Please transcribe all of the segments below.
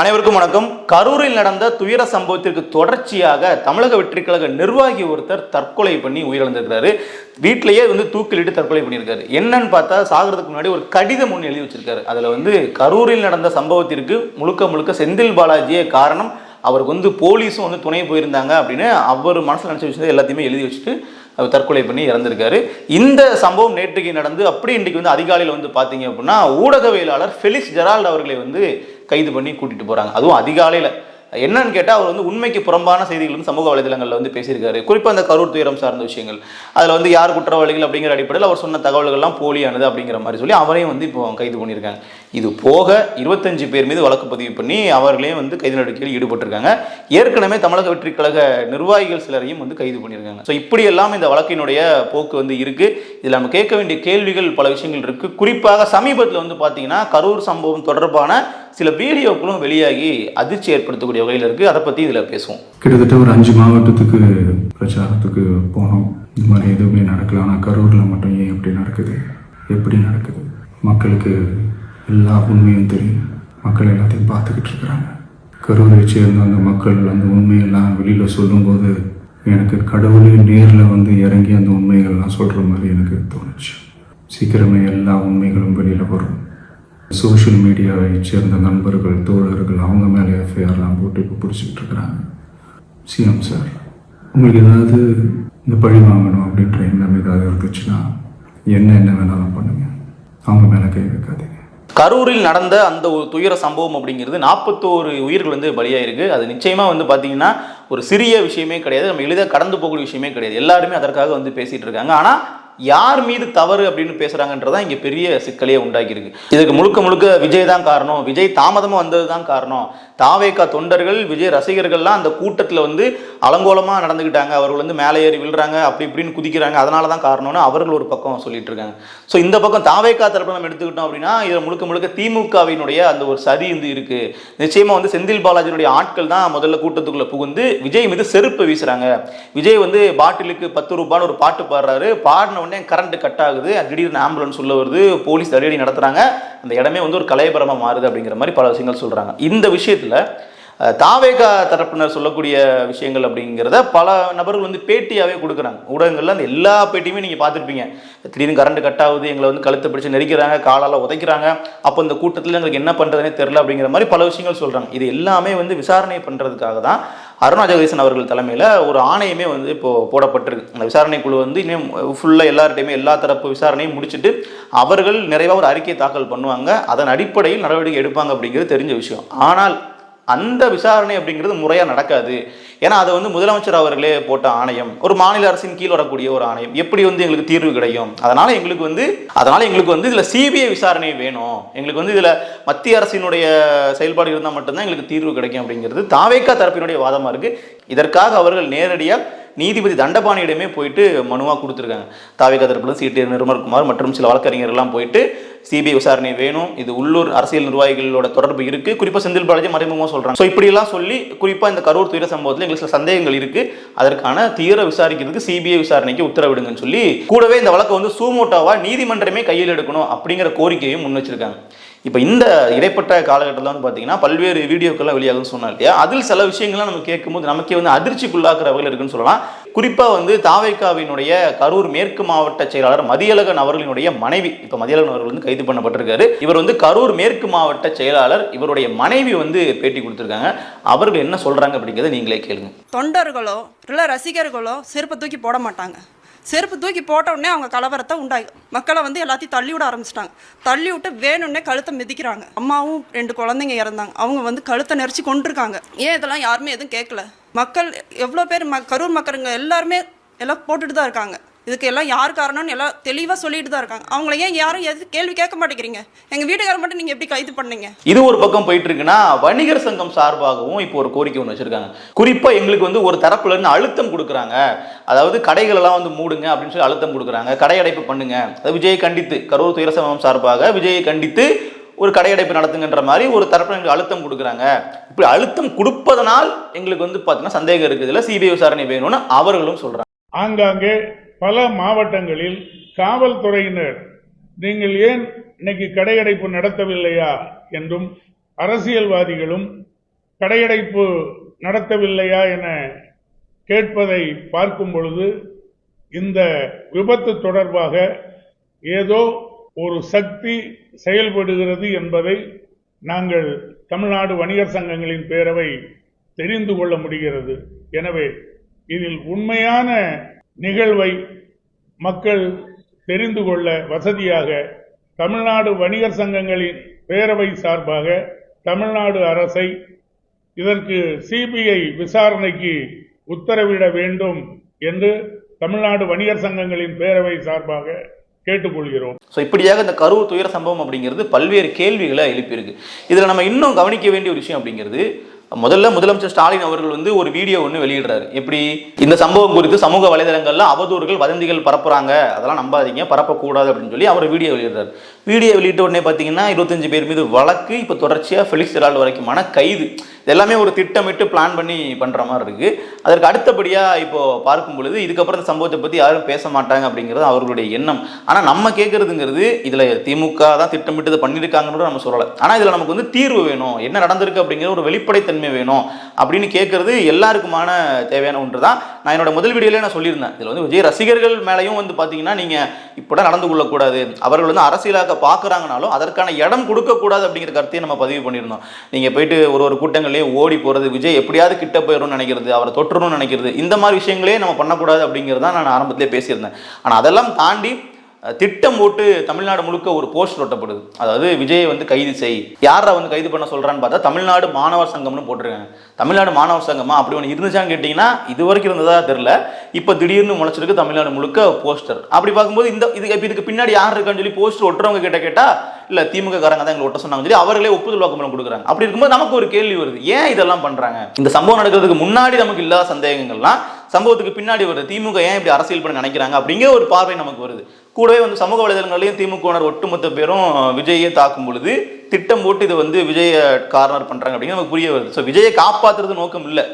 அனைவருக்கும் வணக்கம். கரூரில் நடந்த துயர சம்பவத்திற்கு தொடர்ச்சியாக தமிழக வெற்றிக்கழக நிர்வாகி ஒருத்தர் தற்கொலை பண்ணி உயிரிழந்திருக்கிறாரு. வீட்டிலேயே வந்து தூக்கிலிட்டு தற்கொலை பண்ணியிருக்காரு. என்னன்னு பார்த்தா சாகிறதுக்கு முன்னாடி ஒரு கடிதம் ஒன்று எழுதி வச்சிருக்காரு. அதில் வந்து கரூரில் நடந்த சம்பவத்திற்கு முழுக்க முழுக்க செந்தில் பாலாஜியே காரணம். அவருக்கு வந்து போலீஸும் வந்து துணை போயிருந்தாங்க அப்படின்னு அவர் மனசில் நினச்சி வச்சது எல்லாத்தையுமே எழுதி வச்சுட்டு அவர் தற்கொலை பண்ணி இறந்திருக்காரு. இந்த சம்பவம் நேற்றுக்கு நடந்து அப்படி இன்றைக்கு வந்து அதிகாலையில் வந்து பார்த்தீங்க அப்படின்னா ஊடகவியலாளர் ஃபெலிக்ஸ் ஜெரால்ட் அவர்களை வந்து கைது பண்ணி கூட்டிட்டு போறாங்க. அதுவும் அதிகாலையில். என்னன்னு கேட்டால் அவர் வந்து உண்மைக்கு புறம்பான செய்திகள் வந்து சமூக வலைதளங்களில் வந்து பேசியிருக்காரு. குறிப்பாக அந்த கரூர் துயரம் சார்ந்த விஷயங்கள். அதில் வந்து யார் குற்றவாளிகள் அப்படிங்கிற அடிப்படையில் அவர் சொன்ன தகவல்கள்லாம் போலியானது அப்படிங்கிற மாதிரி சொல்லி அவரையும் வந்து இப்போ கைது பண்ணியிருக்காங்க. இது போக இருபத்தஞ்சு பேர் மீது வழக்கு பதிவு பண்ணி அவர்களையும் வந்து கைது நடவடிக்கையில் ஈடுபட்டிருக்காங்க. ஏற்கனவே தமிழக வெற்றி கழக நிர்வாகிகள் சிலரையும் வந்து கைது பண்ணியிருக்காங்க. ஸோ இப்படி எல்லாம் இந்த வழக்கினுடைய போக்கு வந்து இருக்குது இதில் நம்ம கேட்க வேண்டிய கேள்விகள் பல விஷயங்கள் இருக்குது குறிப்பாக சமீபத்தில் வந்து பார்த்தீங்கன்னா கரூர் சம்பவம் தொடர்பான சில வீடியோக்களும் வெளியாகி அதிர்ச்சி ஏற்படுத்தக்கூடிய வகையில் இருக்கு. அதை பற்றி இதில் பேசுவோம். கிட்டத்தட்ட ஒரு அஞ்சு மாவட்டத்துக்கு பிரச்சாரத்துக்கு போனோம். இந்த மாதிரி எதுவுமே நடக்கல. ஆனால் கரூரில் மட்டும் ஏன் இப்படி நடக்குது? எப்படி நடக்குது? மக்களுக்கு எல்லா உண்மையும் தெரியும். மக்கள் எல்லாத்தையும் பார்த்துக்கிட்டு இருக்கிறாங்க. கரூரை சேர்ந்த அந்த மக்கள் அந்த உண்மையெல்லாம் வெளியில் சொல்லும்போது எனக்கு கடவுளே நேரில் வந்து இறங்கி அந்த உண்மைகள்லாம் சொல்கிற மாதிரி எனக்கு தோணுச்சு. சீக்கிரமே எல்லா உண்மைகளும் வெளியில் வரும். சோஷியல் மீடியாவை சேர்ந்த நண்பர்கள் தோழர்கள் அவங்க மேலே எஃப்ஐஆர்லாம் போட்டு இப்போ பிடிச்சிக்கிட்டு இருக்கிறாங்க. சிஎம் சார் உங்களுக்கு ஏதாவது இந்த பழி வாங்கணும் அப்படின்ற எண்ணம் ஏதாவது இருந்துச்சுன்னா என்ன என்ன வேணாலும் பண்ணுங்க. அவங்க மேலே கை வைக்காதீங்க. கரூரில் நடந்த அந்த ஒரு துயர சம்பவம் அப்படிங்கிறது நாற்பத்தோரு உயிர்கள் வந்து பலியாயிருக்கு. அது நிச்சயமாக வந்து பார்த்தீங்கன்னா ஒரு சிறிய விஷயமே கிடையாது. நம்ம எளிதாக கடந்து போகக்கூடிய விஷயமே கிடையாது. எல்லாருமே அதற்காக வந்து பேசிகிட்டு இருக்காங்க. ஆனால் யார் மீது தவறு அப்படின்னு பேசுறாங்கன்றதான் இங்க பெரிய சிக்கலையே உண்டாக்கியிருக்கு. இதுக்கு முழுக்க முழுக்க விஜய் தான் காரணம். விஜய் தாமதமா வந்தது தான் காரணம். தாவேக்கா தொண்டர்கள் விஜய் ரசிகர்கள்லாம் அந்த கூட்டத்தில் வந்து அலங்கோலமாக நடந்துக்கிட்டாங்க அவர்கள் வந்து மேலே ஏறி விழுறாங்க அப்படி இப்படின்னு குதிக்கிறாங்க. அதனால தான் காரணம்னு அவர்கள் ஒரு பக்கம் சொல்லிட்டு இருக்காங்க. ஸோ இந்த பக்கம் தாவேக்கா தரப்பு நம்ம எடுத்துக்கிட்டோம் அப்படின்னா இதில் முழுக்க முழுக்க திமுகவினுடைய அந்த ஒரு சதி வந்து இருக்கு. நிச்சயமாக வந்து செந்தில் பாலாஜியினுடைய ஆட்கள் தான் முதல்ல கூட்டத்துக்குள்ளே புகுந்து விஜய் மீது செருப்பு வீசுறாங்க. விஜய் வந்து பாட்டிலுக்கு பத்து ரூபான்னு ஒரு பாட்டு பாடுறாரு. பாடின உடனே கரண்ட் கட் ஆகுது. திடீர்னு ஆம்புலன்ஸ் உள்ள வருது. போலீஸ் தடியடி நடத்துறாங்க. அந்த இடமே வந்து ஒரு கலையபரமாக மாறுது அப்படிங்கிற மாதிரி பல விஷயங்கள் சொல்கிறாங்க இந்த விஷயத்தில் தாவேகா தரப்பினர் சொல்லக்கூடிய விஷயங்கள் அப்படிங்கிறத பல நபர்கள் வந்து பேட்டியாகவே கொடுக்குறாங்க. ஊடகங்கள்ல அந்த எல்லா பேட்டியுமே நீங்க பார்த்துருப்பீங்க. திடீர்னு கரண்ட் கட் ஆகுது எங்களை வந்து கழுத்தை பிடிச்சு நெரிக்கிறாங்க காலால உதைக்கிறாங்க. அப்போ இந்த கூட்டத்தில் எங்களுக்கு என்ன பண்றதுனே தெரியல அப்படிங்கிற மாதிரி பல விஷயங்கள் சொல்றாங்க. இது எல்லாமே வந்து விசாரணை பண்றதுக்காக தான் அருணா ஜெகதீசன் அவர்கள் தலைமையில் ஒரு ஆணையமே வந்து இப்போ போடப்பட்டிருக்கு. அந்த விசாரணை குழு வந்து இனிமேல் ஃபுல்லாக எல்லார்ட்டையுமே எல்லா தரப்பு விசாரணையும் முடிச்சுட்டு அவர்கள் நிறைவாக ஒரு அறிக்கையை தாக்கல் பண்ணுவாங்க. அதன் அடிப்படையில் நடவடிக்கை எடுப்பாங்க அப்படிங்கிறது தெரிஞ்ச விஷயம். ஆனால் அந்த விசாரணை அப்படிங்கிறது முறையாக நடக்காது. ஏன்னா அதை வந்து முதலமைச்சர் அவர்களே போட்ட ஆணையம் ஒரு மாநில அரசின் கீழ் வரக்கூடிய ஒரு ஆணையம் எப்படி வந்து எங்களுக்கு தீர்வு கிடைக்கும் அதனால எங்களுக்கு வந்து அதனால எங்களுக்கு வந்து இதில் சிபிஐ விசாரணை வேணும். எங்களுக்கு வந்து இதில் மத்திய அரசினுடைய செயல்பாடு இருந்தால் மட்டும்தான் எங்களுக்கு தீர்வு கிடைக்கும் அப்படிங்கிறது தாவேக்கா தரப்பினுடைய வாதமாக இருக்கு. இதற்காக அவர்கள் நேரடியாக நீதிபதி தண்டபாணியிடமே போயிட்டு மனுவாக கொடுத்துருக்காங்க. தாவேக்கா தரப்புல சிடி நிர்மல்குமார் மற்றும் சில வழக்கறிஞர்கள்லாம் போயிட்டு சிபிஐ விசாரணை வேணும். இது உள்ளூர் அரசியல் நிர்வாகிகளோட தொடர்பு இருக்கு. குறிப்பா செந்தில் பாலாஜி மறைமுகமாக சொல்றாங்க. ஸோ இப்படிலாம் சொல்லி குறிப்பா இந்த கரூர் துயர சம்பவத்தில் எங்களுக்கு சில சந்தேகங்கள் இருக்கு. அதற்கான தீவிர விசாரிக்கிறதுக்கு சிபிஐ விசாரணைக்கு உத்தரவிடுங்கன்னு சொல்லி கூடவே இந்த வழக்கை வந்து சூமோட்டோவா நீதிமன்றமே கையில் எடுக்கணும் அப்படிங்கிற கோரிக்கையும் முன் வச்சிருக்காங்க. இப்போ இந்த இடைப்பட்ட காலகட்டத்தில் வந்து பார்த்தீங்கன்னா பல்வேறு வீடியோக்கள்லாம் வெளியாகும்னு சொன்னா இல்லையா? அதில் சில விஷயங்கள்லாம் நம்ம கேட்கும்போது நமக்கே வந்து அதிர்ச்சிக்குள்ளாக்குற வகையில் இருக்குன்னு சொல்லலாம். குறிப்பாக வந்து தாவைக்காவினுடைய கரூர் மேற்கு மாவட்ட செயலாளர் மதியழகன் அவர்களினுடைய மனைவி இப்போ மதியழகன் அவர்கள் வந்து கைது பண்ணப்பட்டிருக்காரு. இவர் வந்து கரூர் மேற்கு மாவட்ட செயலாளர் இவருடைய மனைவி வந்து பேட்டி கொடுத்துருக்காங்க. அவர்கள் என்ன சொல்கிறாங்க அப்படிங்கிறத நீங்களே கேளுங்க. தொண்டர்களோ இல்லை ரசிகர்களோ செருப்பை தூக்கி போட மாட்டாங்க. செருப்பு தூக்கி போட்ட உடனே அவங்க கலவரத்தை உண்டாகி மக்களை வந்து எல்லாத்தையும் தள்ளி விட ஆரம்பிச்சிட்டாங்க. தள்ளி விட்டு வேணும்னே கழுத்தை மிதிக்கிறாங்க. அம்மாவும் ரெண்டு குழந்தைங்க இறந்தாங்க. அவங்க வந்து கழுத்தை நெரிச்சு கொண்டிருக்காங்க ஏன் இதெல்லாம் யாருமே எதுவும் கேட்கல மக்கள் எவ்வளோ பேர் ம கரூர் மக்களுங்க எல்லாருமே எல்லாம் போட்டுட்டு தான் இருக்காங்க. இதுக்கு எல்லாம் யார் காரணம்னு எல்லாம் தெளிவாக சொல்லிட்டு தான் இருக்காங்க. அவங்கள ஏன் யாரும் எது கேள்வி கேட்க மாட்டேங்கிறீங்க? எங்கள் வீட்டுக்காரர் மட்டும் நீங்கள் எப்படி கைது பண்ணீங்க? இது ஒரு பக்கம் போயிட்டு இருக்குன்னா வணிகர் சங்கம் சார்பாகவும் இப்போ ஒரு கோரிக்கை ஒன்று வச்சிருக்காங்க. குறிப்பாக எங்களுக்கு வந்து ஒரு தரப்புல இருந்து அழுத்தம் கொடுக்குறாங்க. அதாவது கடைகளெல்லாம் வந்து மூடுங்க அப்படின்னு சொல்லி அழுத்தம் கொடுக்குறாங்க. கடை அடைப்பு பண்ணுங்க. அதை விஜயை கண்டித்து கரூர் துயர சங்கம் சார்பாக விஜயை கண்டித்து ஒரு கடையடைப்பு நடத்துங்கன்ற மாதிரி ஒரு தரப்பு எங்களுக்கு அழுத்தம் கொடுக்குறாங்க. இப்படி அழுத்தம் கொடுப்பதனால் எங்களுக்கு வந்து பார்த்தீங்கன்னா சந்தேகம் இருக்குது. சிபிஐ விசாரணை வேணும்னு அவர்களும் சொல்றாங்க. ஆங்காங்கே பல மாவட்டங்களில் காவல்துறையினர் நீங்கள் ஏன் இன்னைக்கு கடையடைப்பு நடத்தவில்லையா? என்றும் அரசியல்வாதிகளும் கடையடைப்பு நடத்தவில்லையா? என கேட்பதை பார்க்கும் பொழுது இந்த விபத்து தொடர்பாக ஏதோ ஒரு சக்தி செயல்படுகிறது என்பதை நாங்கள் தமிழ்நாடு வணிகர் சங்கங்களின் பேரவை தெரிந்து கொள்ள முடிகிறது. எனவே இதில் உண்மையான நிகழ்வை மக்கள் தெரிந்து கொள்ள வசதியாக தமிழ்நாடு வணிகர் சங்கங்களின் பேரவை சார்பாக தமிழ்நாடு அரசை இதற்கு சிபிஐ விசாரணைக்கு உத்தரவிட வேண்டும் என்று தமிழ்நாடு வணிகர் சங்கங்களின் பேரவை சார்பாக கேட்டுக்கொள்கிறோம். ஸோ இப்படியாக இந்த கரூர் துயர சம்பவம் அப்படிங்கிறது பல்வேறு கேள்விகளை எழுப்பியிருக்கு. இதில் நம்ம இன்னும் கவனிக்க வேண்டிய ஒரு விஷயம் அப்படிங்கிறது முதல்ல முதலமைச்சர் ஸ்டாலின் அவர்கள் வந்து ஒரு வீடியோ ஒன்று வெளியிடுறாரு. எப்படி? இந்த சம்பவம் குறித்து சமூக வலைதளங்களில் அவதூறுகள் வதந்திகள் பரப்புறாங்க. அதெல்லாம் நம்பாதீங்க பரப்பக்கூடாது அப்படின்னு சொல்லி அவர் வீடியோ வெளியிடுறாரு. வீடியோ வெளியிட்ட உடனே பார்த்தீங்கன்னா இருபத்தஞ்சு பேர் மீது வழக்கு இப்போ தொடர்ச்சியாக ஃபெலிக்ஸ் ஜெரால்டு வரைக்குமான கைது. இது எல்லாமே ஒரு திட்டமிட்டு பிளான் பண்ணி பண்ணுற மாதிரி இருக்குது அதற்கு அடுத்தபடியாக இப்போ பார்க்கும் பொழுது இதுக்கப்புறம் இந்த சம்பவத்தை பற்றி யாரும் பேச மாட்டாங்க அப்படிங்கிறது அவர்களுடைய எண்ணம். ஆனால் நம்ம கேட்குறதுங்கிறது இதில் திமுக தான் திட்டமிட்டு இதை பண்ணியிருக்காங்கன்னு நம்ம சொல்லலை. ஆனால் இதில் நமக்கு வந்து தீர்வு வேணும். என்ன நடந்திருக்கு அப்படிங்கிற ஒரு வெளிப்படைத்தன்மை வேணும் அப்படின்னு கேட்குறது எல்லாருக்குமான தேவையான ஒன்று தான் நான் என்னோட முதல் வீடியோலேயே நான் சொல்லியிருந்தேன். இதில் வந்து விஜய் ரசிகர்கள் மேலேயும் வந்து பார்த்தீங்கன்னா நீங்கள் இப்படி நடந்து கொள்ளக்கூடாது. அவர்கள் வந்து அரசியலாக்க பார்க்குறாங்கனாலும் அதற்கான இடம் கொடுக்கக்கூடாது அப்படிங்கிற கருத்தையும் நம்ம பதிவு பண்ணியிருந்தோம். நீங்கள் போயிட்டு ஒரு ஒரு கூட்டங்கள் கூட்டங்கள்லேயே ஓடி போகிறது விஜய் எப்படியாவது கிட்ட போயிடும்னு நினைக்கிறது அவரை தொற்றுணும்னு நினைக்கிறது இந்த மாதிரி விஷயங்களே நம்ம பண்ணக்கூடாது அப்படிங்கிறது தான் நான் ஆரம்பத்திலே பேசியிருந்தேன். ஆனால் அதெல்லாம் தாண்டி திட்டம் போட்டு தமிழ்நாடு முழுக்க ஒரு போஸ்ட் ஒட்டப்படுது. அதாவது விஜயை வந்து கைது செய். யாரை வந்து கைது பண்ண சொல்கிறான்னு பார்த்தா தமிழ்நாடு மாணவர் சங்கம்னு போட்டிருக்காங்க. தமிழ்நாடு மாணவர் சங்கமா அப்படி ஒன்று இருந்துச்சான்னு கேட்டிங்கன்னா இது வரைக்கும் இருந்ததா தெரில இப்போ திடீர்னு முளைச்சிருக்கு தமிழ்நாடு முழுக்க போஸ்டர். அப்படி பார்க்கும்போது இந்த இது இப்போ இதுக்கு பின்னாடி யார் இருக்கான்னு சொல்லி போஸ்டர் ஒட்டுறவங்க கிட்ட கேட்டால் இல்லை திமுக காரங்க தான் எங்களை ஒட்ட சொன்னாங்க சொல்லி அவர்களே ஒப்புதல் வாக்குமூலம் கொடுக்குறாங்க. அப்படி இருக்கும்போது நமக்கு ஒரு கேள்வி வருது. ஏன் இதெல்லாம் பண்ணுறாங்க இந்த சம்பவம் நடக்கிறதுக்கு முன்னாடி நமக்கு இல்லாத சந்தேகங்கள்லாம் சம்பவத்துக்கு பின்னாடி வருது. திமுக ஏன் இப்படி அரசியல் பண்ண நினைக்கிறாங்க அப்படிங்கிற ஒரு பார்வை நமக்கு வருது. கூடவே வந்து சமூக வலைதளங்களையும் திமுகவினர் ஒட்டுமொத்த பேரும் விஜயை தாக்கும் பொழுது திட்டம் போட்டு இதை வந்து விஜய கார்னர் பண்ணுறாங்க அப்படிங்கிறது நமக்கு புரிய வருது. ஸோ விஜயை காப்பாற்றுறது நோக்கம் இல்லை.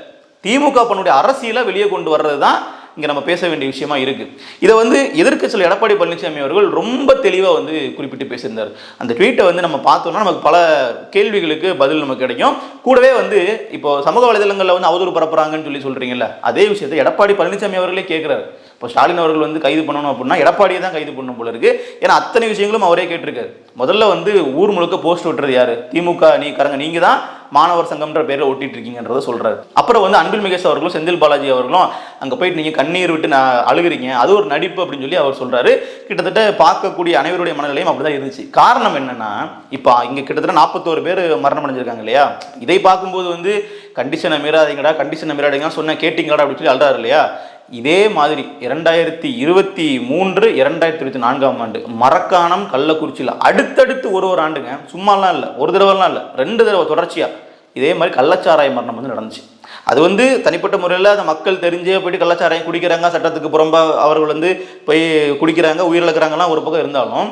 திமுக பண்ணுடைய அரசியலை வெளியே கொண்டு வர்றது தான் இங்கே நம்ம பேச வேண்டிய விஷயமா இருக்குது இதை வந்து எதிர்க்கட்சியில் எடப்பாடி பழனிசாமி அவர்கள் ரொம்ப தெளிவாக வந்து குறிப்பிட்டு பேசியிருந்தார். அந்த ட்வீட்டை வந்து நம்ம பார்த்தோம்னா நமக்கு பல கேள்விகளுக்கு பதில் நமக்கு கிடைக்கும். கூடவே வந்து இப்போ சமூக வலைதளங்களில் வந்து அவதூறு பரப்புறாங்கன்னு சொல்லி சொல்கிறீங்கல்ல அதே விஷயத்தை எடப்பாடி பழனிசாமி அவர்களே கேட்குறாரு இப்போ ஸ்டாலின் அவர்கள் வந்து கைது பண்ணணும் அப்படின்னா எடப்பாடியை தான் கைது பண்ணணும் போல இருக்கு. ஏன்னா அத்தனை விஷயங்களும் அவரே கேட்டிருக்காரு. முதல்ல வந்து ஊர் முழுக்க போஸ்ட் விட்டுறது யாரு? திமுக நீ கரங்க நீங்கள் தான் மாணவர் சங்கம்ன்ற பேரில் ஓட்டிட்டு இருக்கீங்கன்றத சொல்றாரு. அப்புறம் வந்து அன்பில் மகேஷ் அவர்களும் செந்தில் பாலாஜி அவர்களும் அங்க போயிட்டு நீங்க கண்ணீர் விட்டு நான் அழுகுறீங்க. அது ஒரு நடிப்பு அப்படின்னு சொல்லி அவர் சொல்றாரு. கிட்டத்தட்ட பார்க்கக்கூடிய அனைவருடைய மனநிலையும் அப்படிதான் இருந்துச்சு. காரணம் என்னன்னா இப்போ இங்க கிட்டத்தட்ட நாற்பத்தோரு பேர் மரணம் அடைஞ்சிருக்காங்க இல்லையா? இதை பார்க்கும்போது வந்து கண்டிஷனை மீறாதீங்கடா கண்டிஷனை மீறாதீங்க சொன்ன கேட்டிங்கடா அப்படின்னு சொல்லி அழுறாரு இல்லையா? இதே மாதிரி இரண்டாயிரத்தி இருபத்தி மூன்று இரண்டாயிரத்தி இருபத்தி நான்காம் ஆண்டு மரக்காணம் கள்ளக்குறிச்சியில் அடுத்தடுத்து ஒரு ஒரு ஆண்டுங்க. சும்மாலாம் இல்லை. ஒரு தடவைலாம் இல்லை. ரெண்டு தடவை தொடர்ச்சியாக இதே மாதிரி கள்ளச்சாராய மரணம் வந்து நடந்துச்சு. அது வந்து தனிப்பட்ட முறையில் அந்த மக்கள் தெரிஞ்சே போயிட்டு கள்ளச்சாராயம் குடிக்கிறாங்க. சட்டத்துக்கு புறம்பாக அவர்கள் வந்து போய் குடிக்கிறாங்க உயிரிழக்கிறாங்கலாம் ஒரு பக்கம் இருந்தாலும்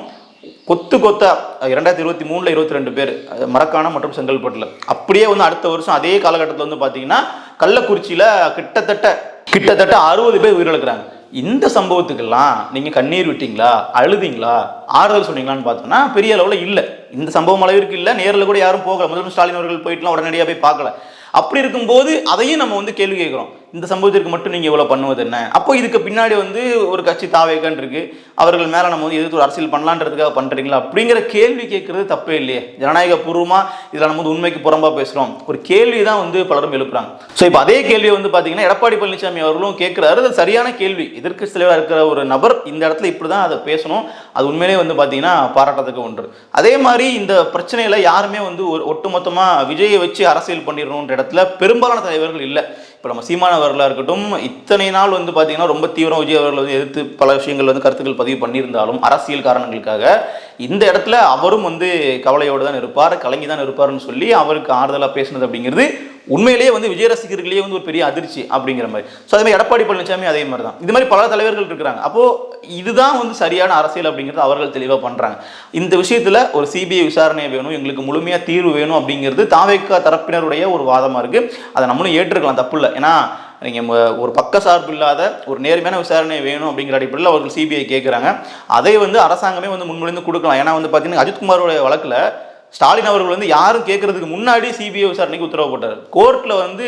கொத்து கொத்தா இரண்டாயிரத்தி இருபத்தி மூணில் இருபத்தி ரெண்டு பேர் அது மரக்காணம் மற்றும் செங்கல்பட்டில். அப்படியே வந்து அடுத்த வருஷம் அதே காலகட்டத்தில் வந்து பார்த்தீங்கன்னா கள்ளக்குறிச்சியில் கிட்டத்தட்ட கிட்டத்தட்ட அறுபது பேர் உயிரிழக்கிறாங்க. இந்த சம்பவத்துக்கெல்லாம் நீங்கள் கண்ணீர் விட்டீங்களா? அழுதீங்களா? ஆறுதல் சொன்னீங்களான்னு பார்த்தோம்னா பெரிய அளவில் இல்லை. இந்த சம்பவம் அளவிற்கு இல்லை. நேரில் கூட யாரும் போகல. முதல்வர் ஸ்டாலின் அவர்கள் போயிட்டுலாம் உடனடியாக போய் பார்க்கல. அப்படி இருக்கும்போது அதையும் நம்ம வந்து கேள்வி கேட்குறோம். இந்த சம்பவத்திற்கு மட்டும் நீங்கள் இவ்வளோ பண்ணுவது என்ன? அப்போ இதுக்கு பின்னாடி வந்து ஒரு கட்சி தாவேக்கன் இருக்கு. அவர்கள் மேலே நம்ம வந்து எதிர்த்து ஒரு அரசியல் பண்ணலான்றதுக்காக பண்ணுறீங்களா அப்படிங்கிற கேள்வி கேட்குறது தப்பே இல்லையே. ஜனநாயக பூர்வமாக இதில் நம்ம வந்து உண்மைக்கு புறம்பாக பேசுகிறோம் ஒரு கேள்வி தான் வந்து பலரும் எழுப்புறாங்க. ஸோ இப்போ அதே கேள்வியை வந்து பார்த்தீங்கன்னா எடப்பாடி பழனிசாமி அவர்களும் கேட்குறாரு. அது சரியான கேள்வி. எதிர்க்கட்சி தலைவராக இருக்கிற ஒரு நபர் இந்த இடத்துல இப்படி தான் அதை பேசணும். அது உண்மையிலே வந்து பார்த்தீங்கன்னா பாராட்டத்துக்கு ஒன்று. அதே மாதிரி இந்த பிரச்சனையில் யாருமே வந்து ஒரு ஒட்டுமொத்தமாக விஜயை வச்சு அரசியல் பண்ணிடணுன்ற இடத்துல பெரும்பாலான தலைவர்கள் இல்லை. இப்போ நம்ம சீமான அவர்களாக இருக்கட்டும் இத்தனை நாள் வந்து பார்த்தீங்கன்னா ரொம்ப தீவிரம் விஜய் அவர்கள் வந்து எதிர்த்து பல விஷயங்கள் வந்து கருத்துக்கள் பதிவு பண்ணியிருந்தாலும் அரசியல் காரணங்களுக்காக இந்த இடத்துல அவரும் வந்து கவலையோடு தான் இருப்பார் கலங்கி தான் இருப்பார்னு சொல்லி அவருக்கு ஆறுதலாக பேசுனது அப்படிங்கிறது உண்மையிலேயே வந்து விஜய ரசிகர்களே வந்து ஒரு பெரிய அதிர்ச்சி அப்படிங்கிற மாதிரி. ஸோ அதே மாதிரி எடப்பாடி பழனிசாமி அதே மாதிரி தான் இது மாதிரி பல தலைவர்கள் இருக்கிறாங்க. அப்போ இதுதான் வந்து சரியான அரசியல் அப்படிங்கிறது அவர்கள் தெளிவாக பண்றாங்க. இந்த விஷயத்துல ஒரு சிபிஐ விசாரணை வேணும் எங்களுக்கு முழுமையாக தீர்வு வேணும் அப்படிங்கிறது தாவேக்கா தரப்பினருடைய ஒரு வாதமா இருக்கு. அதை நம்மளும் ஏற்றுக்கலாம் தப்பு இல்லை. ஏன்னா நீங்கள் ம- ஒரு பக்க சார்பு இல்லாத ஒரு நேர்மையான விசாரணை வேணும் அப்படிங்கிற அடிப்படையில் அவர்கள் சிபிஐ கேட்குறாங்க அதை வந்து அரசாங்கமே வந்து முன்மொழிந்து கொடுக்கலாம். ஏன்னா வந்து பார்த்தீங்கன்னா அஜித்குமாரோட வழக்கில் ஸ்டாலின் அவர்கள் வந்து யாரும் கேட்கறதுக்கு முன்னாடி சிபிஐ விசாரணைக்கு உத்தரவு போட்டார். கோர்ட்டில் வந்து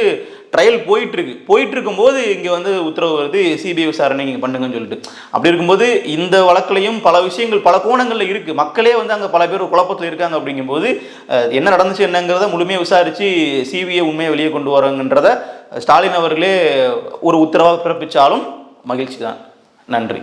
ட்ரையல் போயிட்டு இருக்கு போயிட்டு இருக்கும்போது இங்கே வந்து உத்தரவு வருது சிபிஐ விசாரணை நீங்கள் பண்ணுங்கன்னு சொல்லிட்டு. அப்படி இருக்கும்போது இந்த வழக்குலையும் பல விஷயங்கள் பல கோணங்களில் இருக்கு. மக்களே வந்து அங்கே பல பேர் குழப்பத்தில் இருக்காங்க அப்படிங்கும்போது என்ன நடந்துச்சு என்னங்கிறத முழுமையாக விசாரிச்சு சிபிஐ உண்மையை வெளியே கொண்டு வராங்கன்றத ஸ்டாலின் அவர்களே ஒரு உத்தரவாக பிறப்பிச்சாலும் மகிழ்ச்சி தான். நன்றி.